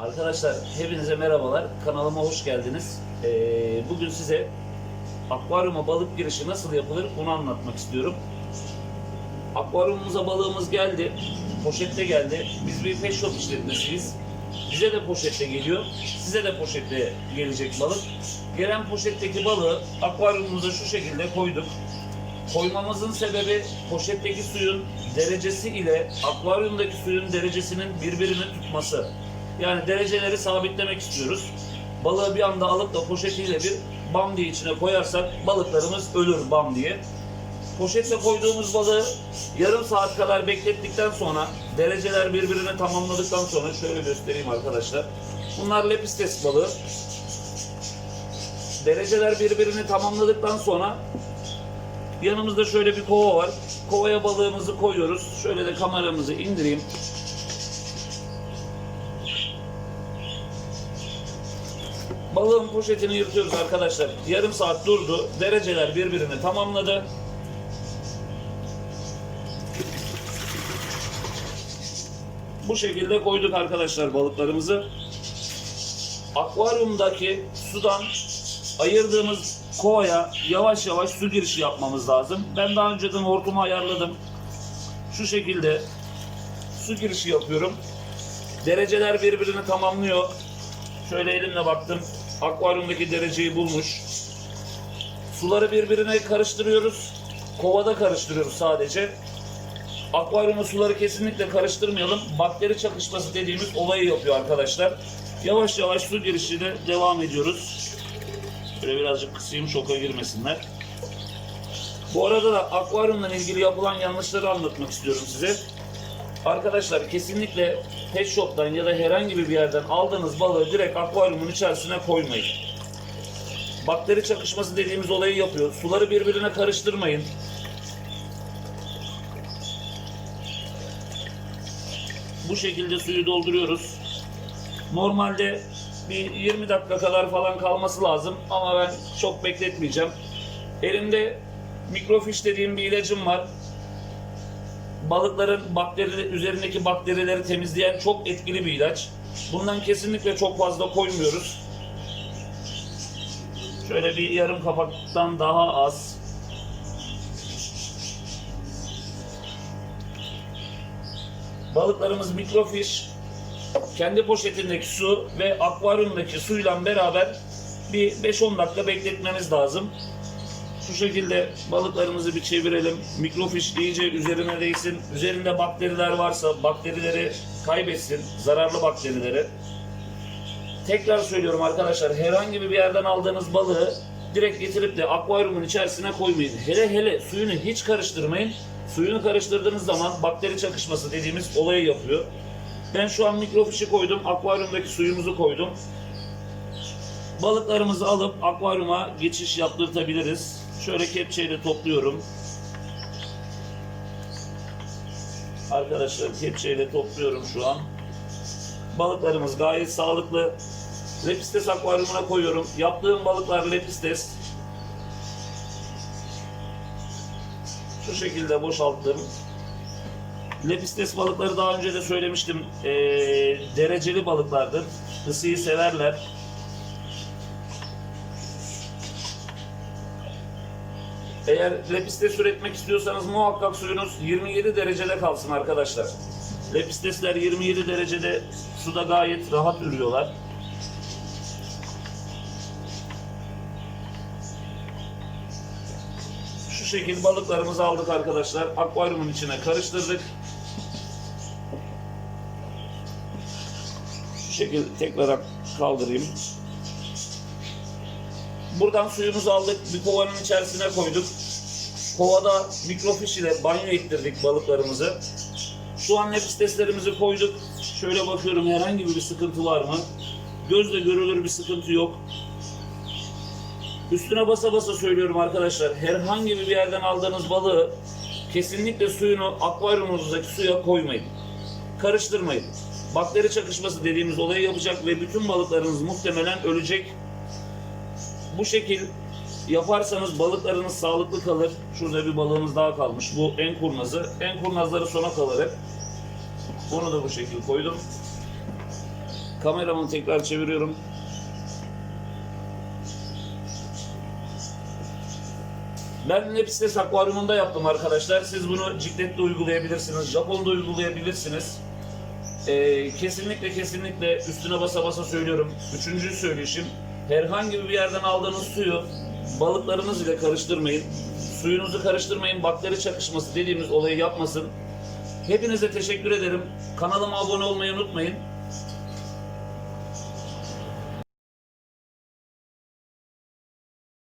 Arkadaşlar hepinize merhabalar. Kanalıma hoş geldiniz. Ee, bugün size akvaryuma balık girişi nasıl yapılır onu anlatmak istiyorum. Akvaryumumuza balığımız geldi. Poşette geldi. Biz bir pet shop işletmesiyiz. Bize de poşette geliyor. Size de poşette gelecek balık. Gelen poşetteki balığı akvaryumumuza şu şekilde koyduk. Koymamızın sebebi poşetteki suyun derecesi ile akvaryumdaki suyun derecesinin birbirini tutması. Yani dereceleri sabitlemek istiyoruz. Balığı bir anda alıp da poşetiyle bir bam diye içine koyarsak balıklarımız ölür bam diye. Poşetle koyduğumuz balığı yarım saat kadar beklettikten sonra dereceler birbirini tamamladıktan sonra şöyle göstereyim arkadaşlar. Bunlar lepistes balığı. Dereceler birbirini tamamladıktan sonra Yanımızda şöyle bir kova var. Kovaya balığımızı koyuyoruz. Şöyle de kameramızı indireyim. Balığın poşetini yırtıyoruz arkadaşlar. Yarım saat durdu. Dereceler birbirini tamamladı. Bu şekilde koyduk arkadaşlar balıklarımızı. Akvaryumdaki sudan ayırdığımız kovaya yavaş yavaş su girişi yapmamız lazım. Ben daha önceden hortumu ayarladım. Şu şekilde su girişi yapıyorum. Dereceler birbirini tamamlıyor. Şöyle elimle baktım. Akvaryumdaki dereceyi bulmuş. Suları birbirine karıştırıyoruz. Kovada karıştırıyoruz sadece. Akvaryumu suları kesinlikle karıştırmayalım. Bakteri çakışması dediğimiz olayı yapıyor arkadaşlar. Yavaş yavaş su girişine devam ediyoruz. Şöyle birazcık kısayım şoka girmesinler. Bu arada da akvaryumla ilgili yapılan yanlışları anlatmak istiyorum size. Arkadaşlar kesinlikle pet shop'tan ya da herhangi bir yerden aldığınız balığı direkt akvaryumun içerisine koymayın. Bakteri çakışması dediğimiz olayı yapıyor. Suları birbirine karıştırmayın. Bu şekilde suyu dolduruyoruz. Normalde bir 20 dakika kadar falan kalması lazım ama ben çok bekletmeyeceğim. Elimde mikrofiş dediğim bir ilacım var. Balıkların bakteri üzerindeki bakterileri temizleyen çok etkili bir ilaç. Bundan kesinlikle çok fazla koymuyoruz. Şöyle bir yarım kapaktan daha az. Balıklarımız mikrofiş kendi poşetindeki su ve akvaryumdaki suyla beraber bir 5-10 dakika bekletmemiz lazım. Şu şekilde balıklarımızı bir çevirelim. Mikrofiş iyice üzerine değsin. Üzerinde bakteriler varsa bakterileri kaybetsin. Zararlı bakterileri. Tekrar söylüyorum arkadaşlar herhangi bir yerden aldığınız balığı direkt getirip de akvaryumun içerisine koymayın. Hele hele suyunu hiç karıştırmayın. Suyunu karıştırdığınız zaman bakteri çakışması dediğimiz olayı yapıyor. Ben şu an mikrofişi koydum. Akvaryumdaki suyumuzu koydum. Balıklarımızı alıp akvaryuma geçiş yaptırtabiliriz. Şöyle kepçeyle topluyorum. Arkadaşlar kepçeyle topluyorum şu an. Balıklarımız gayet sağlıklı. Lepistes akvaryumuna koyuyorum. Yaptığım balıklar lepistes. Şu şekilde boşalttım. Lepistes balıkları daha önce de söylemiştim. Ee, dereceli balıklardır. Isıyı severler. Eğer lepistes üretmek istiyorsanız muhakkak suyunuz 27 derecede kalsın arkadaşlar. Lepistesler 27 derecede suda gayet rahat ürüyorlar. Şu şekil balıklarımızı aldık arkadaşlar. Akvaryumun içine karıştırdık. Şu şekil tekrar kaldırayım. Buradan suyumuzu aldık. Bir kovanın içerisine koyduk. Kovada mikrofiş ile banyo ettirdik balıklarımızı. Şu an lepisteslerimizi koyduk. Şöyle bakıyorum herhangi bir sıkıntı var mı? Gözle görülür bir sıkıntı yok. Üstüne basa basa söylüyorum arkadaşlar. Herhangi bir yerden aldığınız balığı kesinlikle suyunu akvaryumunuzdaki suya koymayın. Karıştırmayın. Bakteri çakışması dediğimiz olayı yapacak ve bütün balıklarınız muhtemelen ölecek. Bu şekil yaparsanız balıklarınız sağlıklı kalır. Şurada bir balığımız daha kalmış. Bu en kurnazı. En kurnazları sona kalır hep. Bunu da bu şekil koydum. Kameramı tekrar çeviriyorum. Ben Lepistes akvaryumunda yaptım arkadaşlar. Siz bunu Ciklet'te uygulayabilirsiniz, Japon'da uygulayabilirsiniz. Ee, kesinlikle kesinlikle üstüne basa basa söylüyorum. Üçüncü söyleyişim. Herhangi bir yerden aldığınız suyu balıklarınız ile karıştırmayın. Suyunuzu karıştırmayın. Bakteri çakışması dediğimiz olayı yapmasın. Hepinize teşekkür ederim. Kanalıma abone olmayı unutmayın.